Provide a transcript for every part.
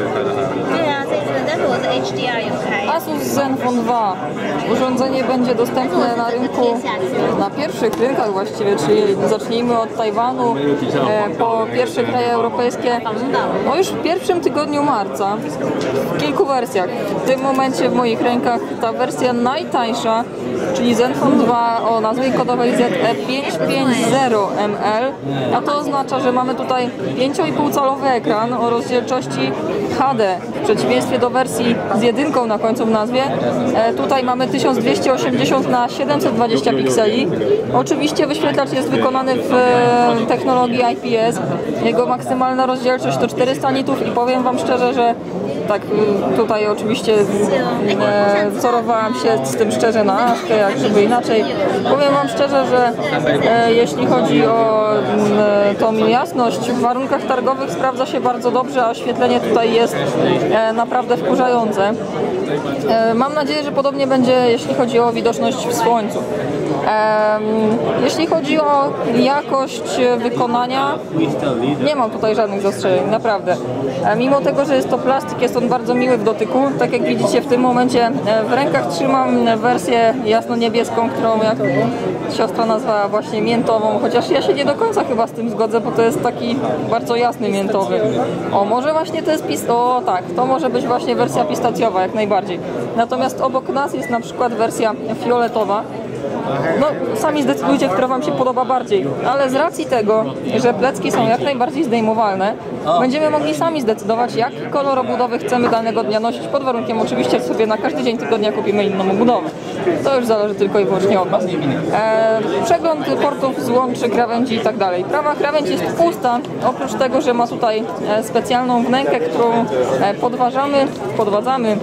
对啊，这一次，但是我是 HDR 有开。Asus Zenfone 2. Urządzenie będzie dostępne na rynku, na pierwszych rynkach właściwie, czyli zacznijmy od Tajwanu, e, po pierwsze kraje europejskie, no już w pierwszym tygodniu marca, w kilku wersjach. W tym momencie w moich rękach ta wersja najtańsza, czyli Zenfone 2 o nazwie kodowej ZE550ML, a to oznacza, że mamy tutaj 5,5 calowy ekran o rozdzielczości HD, w przeciwieństwie do wersji z jedynką na końcu w nazwie. E, tutaj mamy 1280 na 720 pikseli. Oczywiście wyświetlacz jest wykonany w e, technologii IPS. Jego maksymalna rozdzielczość to 400 nitów i powiem Wam szczerze, że tak tutaj oczywiście e, wzorowałam się z tym szczerze na Aszkę, jak żeby inaczej. Powiem Wam szczerze, że e, jeśli chodzi o mm, e, tą jasność, w warunkach targowych sprawdza się bardzo dobrze, a oświetlenie tutaj jest e, naprawdę wkurzające. E, Mam nadzieję, że podobnie będzie, jeśli chodzi o widoczność w słońcu. Jeśli chodzi o jakość wykonania, nie mam tutaj żadnych zastrzeżeń, naprawdę. E, Mimo tego, że jest to plastik, jest on bardzo miły w dotyku. Tak jak widzicie w tym momencie e, w rękach trzymam wersję jasno-niebieską, którą jak siostra nazwała właśnie miętową, chociaż ja się nie do końca chyba z tym zgodzę, bo to jest taki bardzo jasny miętowy. O, może właśnie to jest pis... O tak, to może być właśnie wersja pistacjowa jak najbardziej. Natomiast obok nas jest na przykład wersja fioletowa. No, sami zdecydujcie, która Wam się podoba bardziej. Ale z racji tego, że plecki są jak najbardziej zdejmowalne, będziemy mogli sami zdecydować, jaki kolor obudowy chcemy danego dnia nosić, pod warunkiem oczywiście, że sobie na każdy dzień tygodnia kupimy inną obudowę. To już zależy tylko i wyłącznie od nas. E, przegląd portów, złączy, krawędzi i tak dalej. Prawa krawędź jest pusta, oprócz tego, że ma tutaj e, specjalną wnękę, którą e, podważamy, podwadzamy,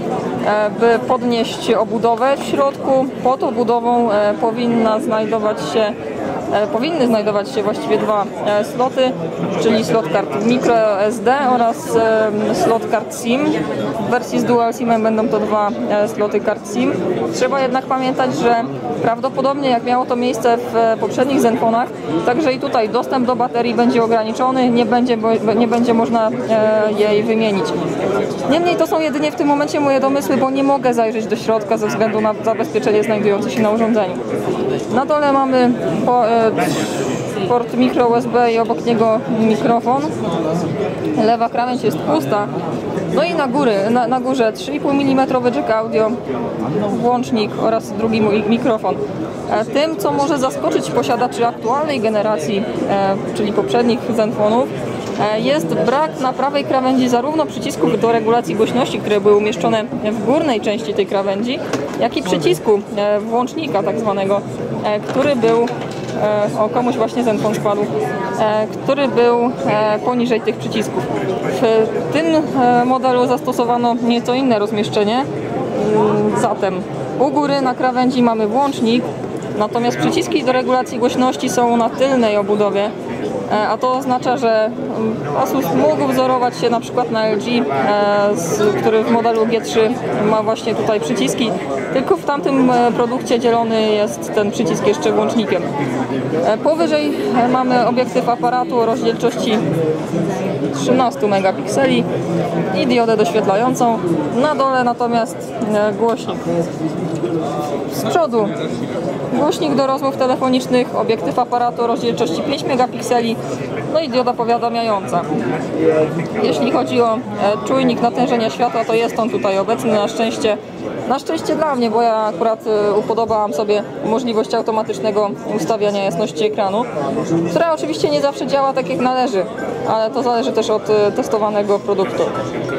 by podnieść obudowę w środku. Pod obudową e, powinna znajdować się e, powinny znajdować się właściwie dwa e, sloty, czyli slot kart microSD oraz e, slot kart SIM. W wersji z dual SIM-em będą to dwa e, sloty kart SIM. Trzeba jednak pamiętać, że prawdopodobnie jak miało to miejsce w e, poprzednich Zenfonach, także i tutaj dostęp do baterii będzie ograniczony, nie będzie, nie będzie można e, jej wymienić. Niemniej to są jedynie w tym momencie moje domysły, bo nie mogę zajrzeć do środka ze względu na zabezpieczenie znajdujące się na urządzeniu. Na dole mamy po, e, port mikro USB i obok niego mikrofon. Lewa krawędź jest pusta. No i na, góry, na, na górze 3,5 mm jack audio, włącznik oraz drugi mikrofon. E, Tym, co może zaskoczyć posiadaczy aktualnej generacji, e, czyli poprzednich Zenfonów, e, jest brak na prawej krawędzi zarówno przycisków do regulacji głośności, które były umieszczone w górnej części tej krawędzi, jak i przycisku włącznika tak zwanego, który był o komuś właśnie Zenfone spadł, e, który był e, poniżej tych przycisków. W tym e, modelu zastosowano nieco inne rozmieszczenie, Mm, zatem u góry na krawędzi mamy włącznik, natomiast przyciski do regulacji głośności są na tylnej obudowie, E, a to oznacza, że mm, Asus mógł wzorować się na przykład na LG, e, który w modelu G3 ma właśnie tutaj przyciski, tylko w tamtym e, produkcie dzielony jest ten przycisk jeszcze włącznikiem. E, Powyżej e, mamy obiektyw aparatu o rozdzielczości 13 megapikseli i diodę doświetlającą. Na dole natomiast głośnik. Z przodu głośnik do rozmów telefonicznych, obiektyw aparatu o rozdzielczości 5 megapikseli, no i dioda powiadamiająca. Jeśli chodzi o czujnik natężenia światła, to jest on tutaj obecny na szczęście. Na szczęście dla mnie, bo ja akurat e, upodobałam sobie możliwość automatycznego ustawiania jasności ekranu, która oczywiście nie zawsze działa tak jak należy, ale to zależy też od e, testowanego produktu.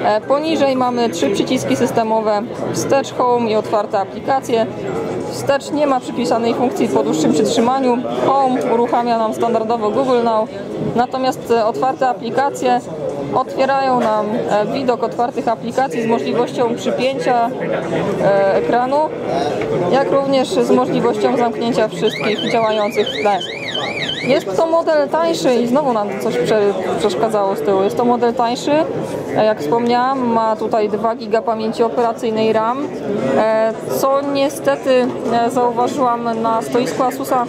E, Poniżej mamy trzy przyciski systemowe, wstecz, home i otwarte aplikacje. Wstecz nie ma przypisanej funkcji po dłuższym przytrzymaniu. Home uruchamia nam standardowo Google Now, natomiast e, otwarte aplikacje otwierają nam e, widok otwartych aplikacji z możliwością przypięcia e, ekranu, jak również z możliwością zamknięcia wszystkich działających w tle. Jest to model tańszy i znowu nam coś prze, przeszkadzało z tyłu. Jest to model tańszy, e, jak wspomniałam, ma tutaj 2 GB pamięci operacyjnej RAM, e, co niestety e, zauważyłam na stoisku Asusa.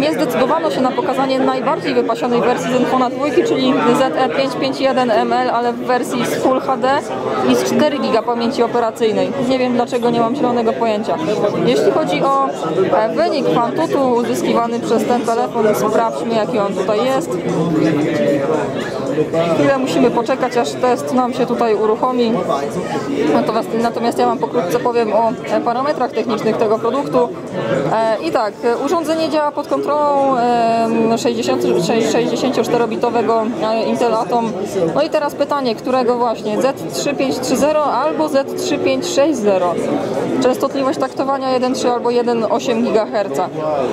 Nie zdecydowano się na pokazanie najbardziej wypasionej wersji Zenfona 2, czyli ZE551ML, ale w wersji z Full HD i z 4 GB pamięci operacyjnej. Nie wiem dlaczego, nie mam zielonego pojęcia. Jeśli chodzi o wynik Fantutu uzyskiwany przez ten telefon, sprawdźmy jaki on tutaj jest. Chwilę musimy poczekać, aż test nam się tutaj uruchomi. Natomiast, natomiast ja Wam pokrótce powiem o parametrach technicznych tego produktu. E, I tak, urządzenie działa pod kontrolą e, 60 64-bitowego e, Intel Atom. No i teraz pytanie, którego właśnie? Z3530 albo Z3560? Częstotliwość taktowania 1,3 albo 1,8 GHz.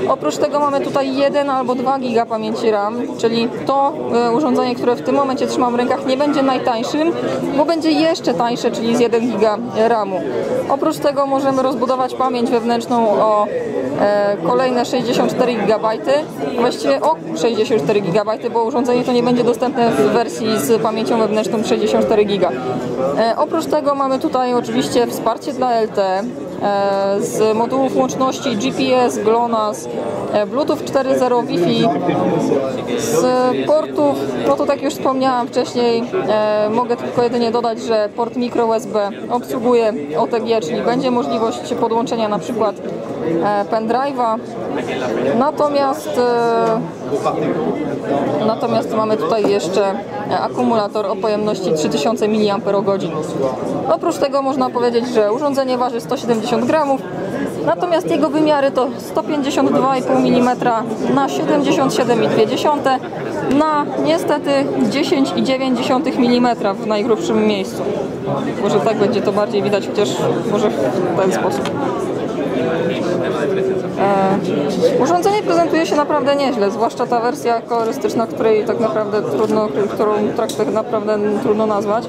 Oprócz tego mamy tutaj 1 albo 2 GB pamięci RAM, czyli to e, urządzenie, które w tym momencie trzymam w rękach nie będzie najtańszym, bo będzie jeszcze tańsze, czyli z 1 GB RAMu. Oprócz tego możemy rozbudować pamięć wewnętrzną o e, kolejne 64 GB, właściwie o 64 GB, bo urządzenie to nie będzie dostępne w wersji z pamięcią wewnętrzną 64 GB. E, oprócz tego mamy tutaj oczywiście wsparcie dla LTE, z modułów łączności GPS, GLONASS, e, Bluetooth 4.0, Wi-Fi, z portów, no to tak już wspomniałam wcześniej, e, mogę tylko jedynie dodać, że port micro USB obsługuje OTG, czyli będzie możliwość podłączenia na przykład e, pendrive'a. Natomiast e, natomiast mamy tutaj jeszcze e, akumulator o pojemności 3000 mAh. Oprócz tego można powiedzieć, że urządzenie waży 170 gramów, Natomiast jego wymiary to 152,5 mm na 77,2 na niestety 10,9 mm w najgrubszym miejscu. Może tak będzie to bardziej widać, chociaż może w ten sposób. E, urządzenie prezentuje się naprawdę nieźle, zwłaszcza ta wersja kolorystyczna, której tak naprawdę trudno, którą tak naprawdę trudno nazwać.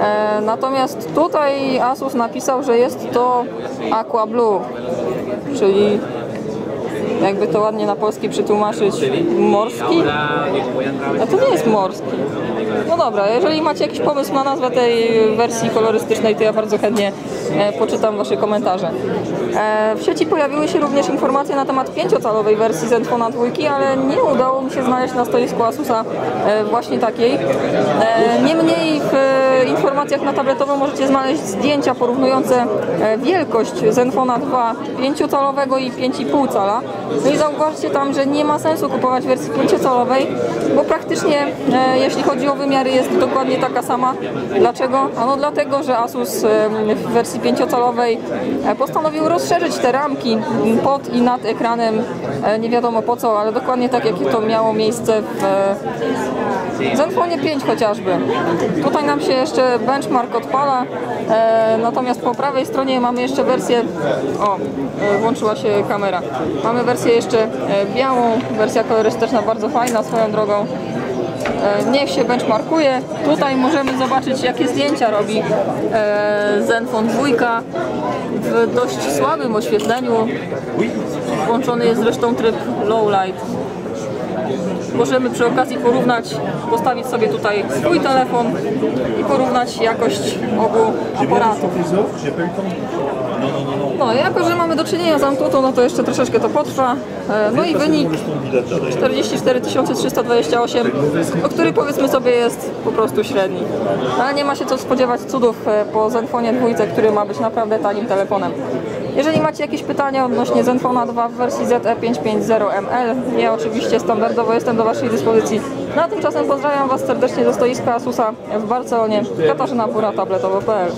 E, natomiast tutaj Asus napisał, że jest to Aqua Blue, czyli jakby to ładnie na polski przetłumaczyć, morski? A to nie jest morski. No dobra, jeżeli macie jakiś pomysł na nazwę tej wersji kolorystycznej, to ja bardzo chętnie e, poczytam Wasze komentarze. E, w sieci pojawiły się również informacje na temat 5-calowej wersji Zenfona 2, ale nie udało mi się znaleźć na stoisku Asusa e, właśnie takiej. Niemniej w informacjach na tabletowo możecie znaleźć zdjęcia porównujące e, wielkość Zenfona 2 5-calowego i 5,5 cala. No i zauważcie tam, że nie ma sensu kupować wersji 5-calowej, bo praktycznie e, jeśli chodzi o wymiary jest dokładnie taka sama. Dlaczego? Ano dlatego, że Asus e, w wersji 5-calowej e, postanowił rozszerzyć te ramki pod i nad ekranem, nie wiadomo po co, ale dokładnie tak jak to miało miejsce w Zenfonie 5 chociażby. Tutaj nam się jeszcze benchmark odpala, e, natomiast po prawej stronie mamy jeszcze wersję, o, e, włączyła się kamera. Mamy wersję jeszcze e, białą, wersja kolorystyczna bardzo fajna swoją drogą. E, Niech się benchmarkuje. Tutaj możemy zobaczyć jakie zdjęcia robi e, Zenfone 2 w dość słabym oświetleniu. Włączony jest zresztą tryb low light. Możemy przy okazji porównać, postawić sobie tutaj swój telefon i porównać jakość obu aparatów. No, jako że mamy do czynienia z Antutu, no to jeszcze troszeczkę to potrwa. E, No i wynik 44 328, o który powiedzmy sobie jest po prostu średni. Ale nie ma się co spodziewać cudów e, po Zenfonie 2, który ma być naprawdę tanim telefonem. Jeżeli macie jakieś pytania odnośnie Zenfona 2 w wersji ZE550ML, ja oczywiście standardowo jestem do Waszej dyspozycji. No a tymczasem pozdrawiam Was serdecznie ze stoiska Asusa w Barcelonie. Katarzyna Bura, tabletowo.pl